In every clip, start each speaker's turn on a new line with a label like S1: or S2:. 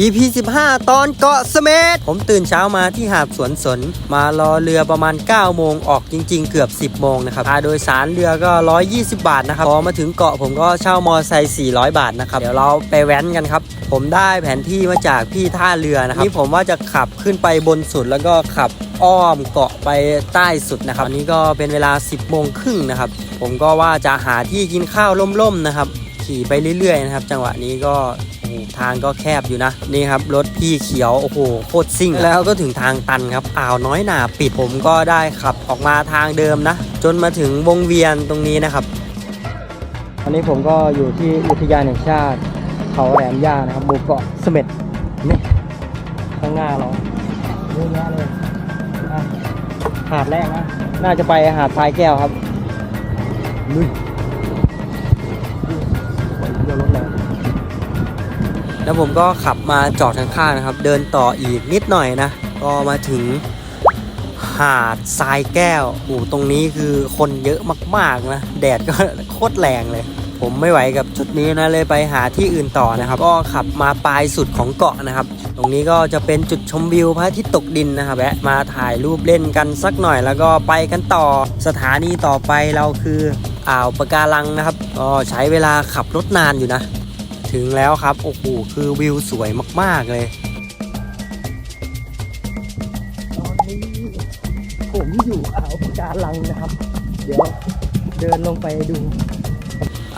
S1: EP 15 ตอนเกาะเสม็ดผมตื่นเช้ามาที่หาดสวนสน มารอเรือประมาณ 9 โมงออกจริง ๆ เกือบ 10 โมงนะครับค่าโดยสารเรือก็ 120 บาทนะครับ พอมาถึงเกาะผมก็เช่ามอไซค์400 บาทนะครับ เดี๋ยวเราไปแว้นกันครับ ผมได้แผนที่มาจากพี่ท่าเรือนะครับ นี่ผมว่าจะขับขึ้นไปบนสุดแล้วก็ขับอ้อมเกาะไปใต้สุดนะครับอันนี้ก็เป็นเวลา 10 โมงครึ่งนะครับ ผมก็ว่าจะหาที่กินข้าวล่มๆนะครับ ขี่ไปเรื่อยๆนะครับ จังหวะนี้ก็ ทางก็แคบอยู่นะ นี่ครับ รถพี่เขียว โอ้โหโคตรซิ่ง แล้วก็ถึงทางตันครับ อ่าวน้อยหนาปิดผมก็ได้ขับออกมาทางเดิมนะ จนมาถึงวงเวียนตรงนี้นะครับตอนนี้ผมก็อยู่ที่อุทยานแห่งชาติ เขาแหลมย่านะครับหมู่เกาะเสม็ดนี่ข้างหน้าเราเยอะแยะเลยอะหาดแรกนะ น่าจะไปหาดทรายแก้วครับลุย แล้วผมก็ขับมาจอดข้างๆนะครับ เดินต่ออีกนิดหน่อยนะ ก็มาถึงหาดทรายแก้วโอ้ตรงนี้คือคนเยอะมากๆนะ แดดก็โคตรแรงเลย ผมไม่ไหวกับจุดนี้นะเลยไปหาที่อื่นต่อนะครับ ก็ขับมาปลายสุดของเกาะนะครับ ตรงนี้ก็จะเป็นจุดชมวิวพระอาทิตย์ตกดินนะครับแวะมาถ่ายรูปเล่นกันสักหน่อย แล้วก็ไปกันต่อสถานีต่อไปเราคืออ่าวปะการังนะครับ ก็ใช้เวลาขับรถนานอยู่นะ ถึงแล้วครับ โอ้โห คือวิวสวยมาก ๆ เลย ตอนนี้ผมอยู่อ่าวปะการังนะครับ เดี๋ยวเดินลงไปดู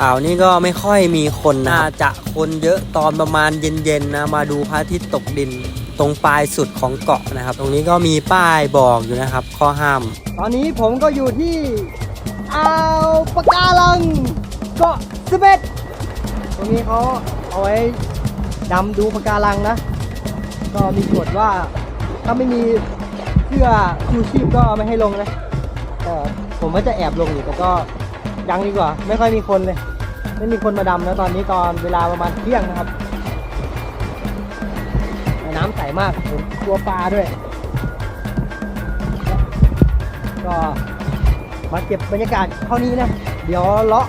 S1: อ่าวนี่ก็ไม่ค่อยมีคนนะน่าจะคนเยอะตอนประมาณเย็นๆนะ มาดูพระอาทิตย์ตกดินตรงปลายสุดของเกาะนะครับ ตรงนี้ก็มีป้ายบอกอยู่นะครับ ข้อห้าม ตอนนี้ผมก็อยู่ที่อ่าวปะการังเกาะสเบ็ดต รงนี้เขาเอาไว้ดำดูปะการังนะ ก็มีกฎว่าถ้าไม่มีเสื้อชูชีพก็ไม่ให้ลงนะแต่ผมก็จะแอบลงอยู่แต่ก็ยังดีกว่า ไม่ค่อยมีคนเลย ไม่มีคนมาดำนะตอนนี้ตอนเวลาประมาณเที่ยงนะครับ น้ำใสมากผมกลัวปลาด้วย ก็มาเก็บบรรยากาศเท่านี้นะ เดี๋ยวเลาะ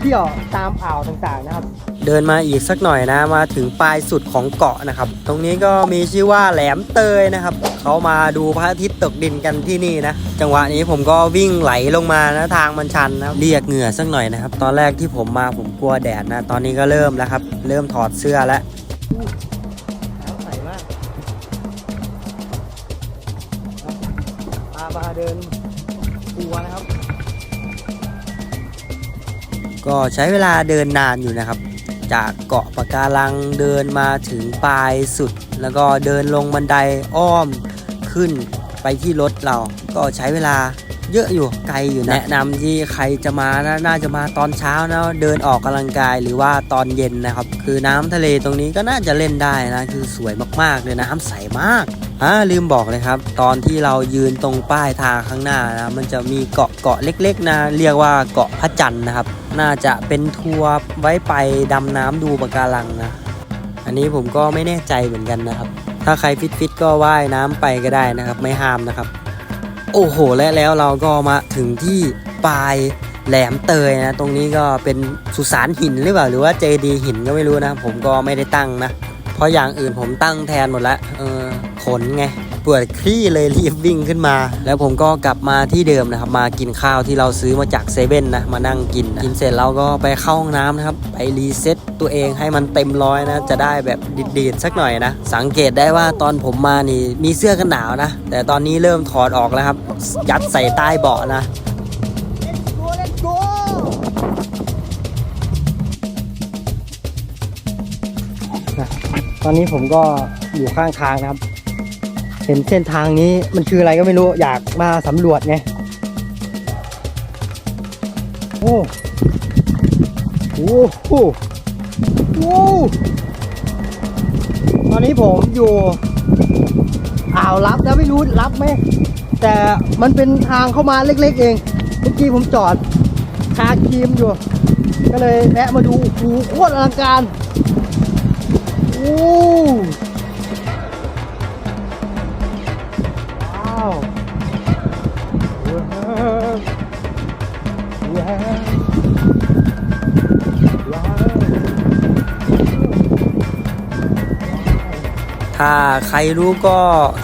S1: เที่ยวตามอ่าวต่างๆนะครับ เดินมาอีกสักหน่อยนะมาถึงปลายสุดของเกาะนะครับ ตรงนี้ก็มีชื่อว่าแหลมเตยนะครับ เขามาดูพระอาทิตย์ตกดินกันที่นี่นะ จังหวะนี้ผมก็วิ่งไหลลงมานะทางมันชันนะเรียกเหงื่อสักหน่อยนะครับ ตอนแรกที่ผมมาผมกลัวแดดนะ ตอนนี้ก็เริ่มแล้วครับ เริ่มถอดเสื้อแล้วน้ำใสมากพามาเดินปัวนะครับ ก็ใช้เวลาเดินนานอยู่นะครับ จากเกาะปะการังเดินมาถึงปลายสุด แล้วก็เดินลงบันไดอ้อมขึ้นไปที่รถเรา ก็ใช้เวลาเยอะอยู่ไกลอยู่นะแนะนำที่ใครจะมานะน่าจะมาตอนเช้านะเดินออกกำลังกายหรือว่าตอนเย็นนะครับ คือน้ำทะเลตรงนี้ก็น่าจะเล่นได้นะ คือสวยมากๆเลยน้ำใสมาก อ่าลืมบอกเลยครับ ตอนที่เรายืนตรงป้ายทางข้างหน้านะมันจะมีเกาะเกาะเล็กๆนะเรียกว่าเกาะพระจันทร์นะครับ น่าจะเป็นทัวร์ไว้ไปดำน้ำดูปะการังนะ อันนี้ผมก็ไม่แน่ใจเหมือนกันนะครับ ถ้าใครฟิตๆก็ว่ายน้ำไปก็ได้นะครับ ไม่ห้ามนะครับ โอ้โหและแล้วเราก็มาถึงที่ปลายแหลมเตยนะ ตรงนี้ก็เป็นสุสานหินหรือเปล่าหรือว่าเจดีหินก็ไม่รู้นะ ผมก็ไม่ได้ตั้งนะ เพราะอย่างอื่นผมตั้งแทนหมดแล้วเออ ขนไงปวดคลี่เลยรีบวิ่งขึ้นมา แล้วผมก็กลับมาที่เดิมนะครับ มากินข้าวที่เราซื้อมาจากเซเว่นนะมานั่งกินนะกินเสร็จเราก็ไปเข้าห้องน้ำนะครับ ไปรีเซ็ตตัวเองให้มันเต็มร้อยนะ จะได้แบบดีดๆสักหน่อยนะ สังเกตได้ว่าตอนผมมานี่มีเสื้อกันหนาวนะ แต่ตอนนี้เริ่มถอดออกแล้วครับ ยัดใส่ใต้เบาะนะตอนนี้ผมก็อยู่ข้างทางนะครับ ห็นเส้นทางนี้มันคืออะไรก็ไม่รู้อยากมาสำรวจไงโอ้โหโอ้โหตอนนี้ผมอยู่อ่าวลับนะไม่รู้รับไหมแต่มันเป็นทางเข้ามาเล็ก ๆ เอง เมื่อกี้ผมจอดคาครีมอยู่ ก็เลยแวะมาดูโอ้โหโคตรอลังการโอ้ ถ้าใครรู้ก็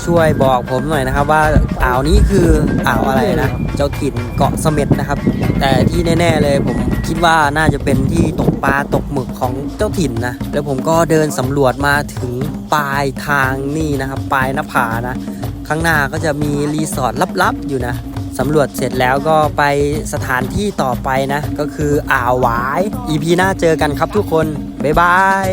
S1: ช่วยบอกผมหน่อยนะครับ ว่าอ่าวนี้คืออ่าวอะไรนะ เจ้าถิ่นเกาะเสม็ดนะครับ แต่ที่แน่ ๆเลยผมคิดว่าน่าจะเป็นที่ตกปลาตกหมึกของเจ้าถิ่นนะ แล้วผมก็เดินสำรวจมาถึงปลายทางนี่นะครับ ปลายหน้าผานะ ข้างหน้าก็จะมีรีสอร์ทลับๆอยู่นะสำรวจเสร็จแล้วก็ไปสถานที่ต่อไปนะ ก็คืออ่าวหวาย EP หน้าเจอกันครับทุกคน บ๊ายบาย